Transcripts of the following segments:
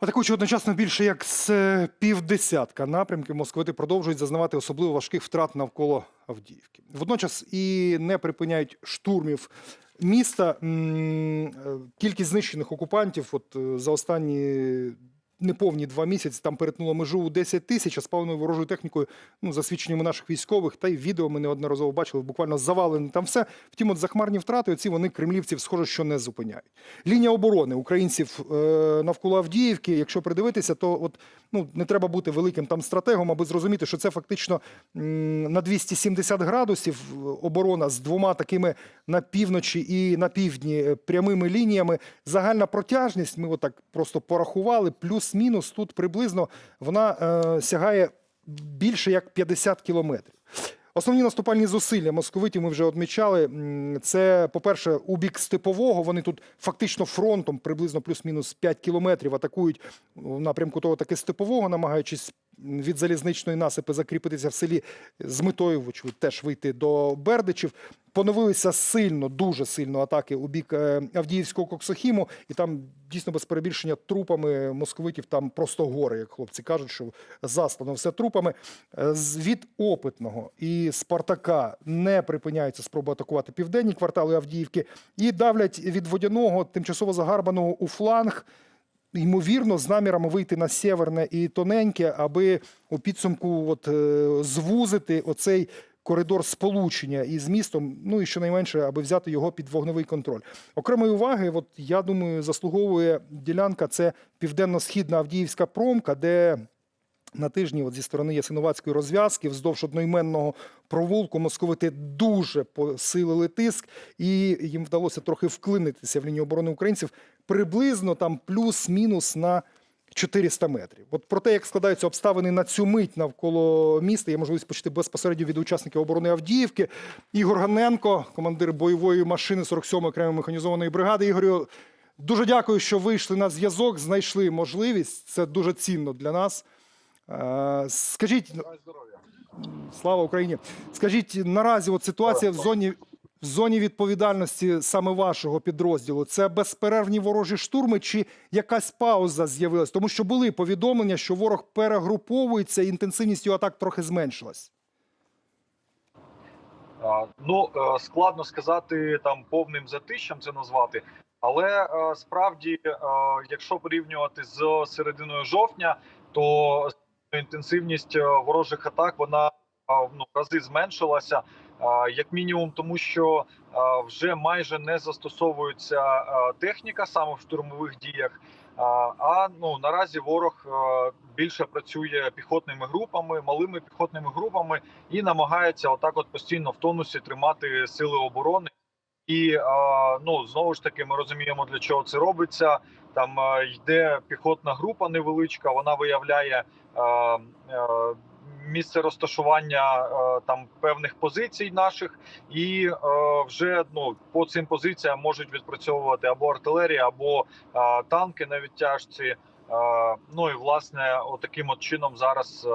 Атакуючи одночасно більше як з е, півдесятка напрямків, московити продовжують зазнавати особливо важких втрат навколо Авдіївки. Водночас і не припиняють штурмів міста. Е, Кількість знищених окупантів от е, за останні неповні два місяці там перетнула межу у 10 тисяч, а спаленою ворожою технікою, ну, за свідченнями наших військових, та й відео ми неодноразово бачили, буквально завалені там все. Втім, от захмарні втрати, оці вони кремлівців, схоже, що не зупиняють. Лінія оборони українців е, навколо Авдіївки, якщо придивитися, то от, ну, не треба бути великим там стратегом, аби зрозуміти, що це фактично м, на 270 градусів е, оборона з двома такими на півночі і на півдні е, прямими лініями. Загальна протяжність, ми отак просто порахували, плюс-мінус тут приблизно вона е, сягає більше як 50 кілометрів. Основні наступальні зусилля московитів ми вже відмічали. Це, по-перше, у бік степового. Вони тут фактично фронтом приблизно плюс-мінус 5 кілометрів атакують в напрямку того таки степового, намагаючись від залізничної насипи закріпитися в селі з метою, вочевидь, теж вийти до Бердичів. Поновилися сильно, дуже сильно атаки у бік е, Авдіївського коксохіму, і там дійсно без перебільшення трупами московитів там просто гори, як хлопці кажуть, що заслано все трупами. Е, Від опитного і Спартака не припиняються спроби атакувати південні квартали Авдіївки і давлять від водяного тимчасово загарбаного у фланг ймовірно, з намірами вийти на северне і тоненьке, аби у підсумку от, е, звузити оцей коридор сполучення із містом, ну і щонайменше, аби взяти його під вогневий контроль. Окремої уваги, от, я думаю, заслуговує ділянка це південно-східна Авдіївська промка, де на тижні от зі сторони Ясиновацької розв'язки вздовж одноіменного провулку московити дуже посилили тиск, і їм вдалося трохи вклинитися в лінію оборони українців приблизно там плюс-мінус на 400 метрів. От про те, як складаються обставини на цю мить навколо міста, є можливість почути безпосередньо від учасників оборони Авдіївки. Ігор Ганенко, командир бойової машини 47-ї окремої механізованої бригади. Ігорю, дуже дякую, що вийшли на зв'язок, знайшли можливість. Це дуже цінно для нас. Е, Скажіть, слава Україні. Скажіть, наразі от ситуація в зоні, в зоні відповідальності саме вашого підрозділу це безперервні ворожі штурми чи якась пауза з'явилась? Тому що були повідомлення, що ворог перегруповується, і інтенсивність його атак трохи зменшилась. Ну е, складно сказати там повним затищем це назвати, але е, справді, е, якщо порівнювати з серединою жовтня, то інтенсивність ворожих атак вона ну, рази зменшилася, як мінімум, тому що вже майже не застосовується техніка саме в штурмових діях. А, ну наразі ворог більше працює піхотними групами, малими піхотними групами і намагається отак, от постійно в тонусі тримати сили оборони. І ну знову ж таки, ми розуміємо, для чого це робиться. Там йде піхотна група невеличка, вона виявляє місце розташування е, там певних позицій наших, і е, вже ну по цим позиціям можуть відпрацьовувати або артилерія, або е, танки на відтяжці. Ну і власне, отаким от чином зараз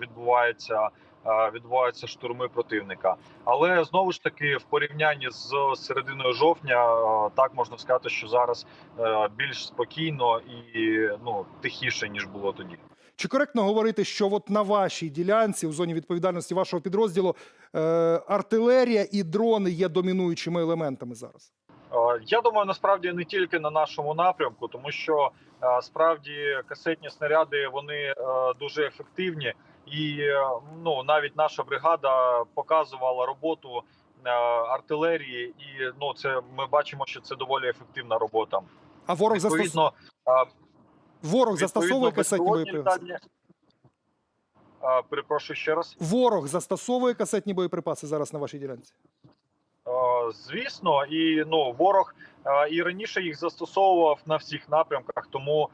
відбувається. Відбуваються штурми противника, але знову ж таки, в порівнянні з серединою жовтня, так можна сказати, що зараз більш спокійно і ну тихіше ніж було тоді. Чи коректно говорити, що от на вашій ділянці, у зоні відповідальності вашого підрозділу, е, артилерія і дрони є домінуючими елементами зараз? Е, Я думаю, насправді не тільки на нашому напрямку, тому що е, справді касетні снаряди вони дуже ефективні, і ну навіть наша бригада показувала роботу артилерії, і ну це ми бачимо, що це доволі ефективна робота. А ворог, застос... Відповідно, е, ворог застосовує касетні боєприпаси? Е, Перепрошую ще раз. Ворог застосовує касетні боєприпаси зараз на вашій ділянці? Звісно, і ну ворог і раніше їх застосовував на всіх напрямках. Тому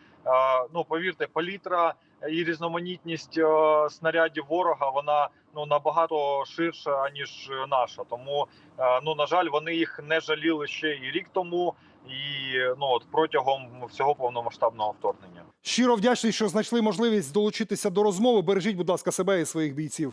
ну повірте, палітра і різноманітність снарядів ворога вона ну набагато ширша ніж наша. Тому ну на жаль, вони їх не жаліли ще і рік тому, і ну от протягом всього повномасштабного вторгнення. Щиро вдячний, що знайшли можливість долучитися до розмови. Бережіть, будь ласка, себе і своїх бійців.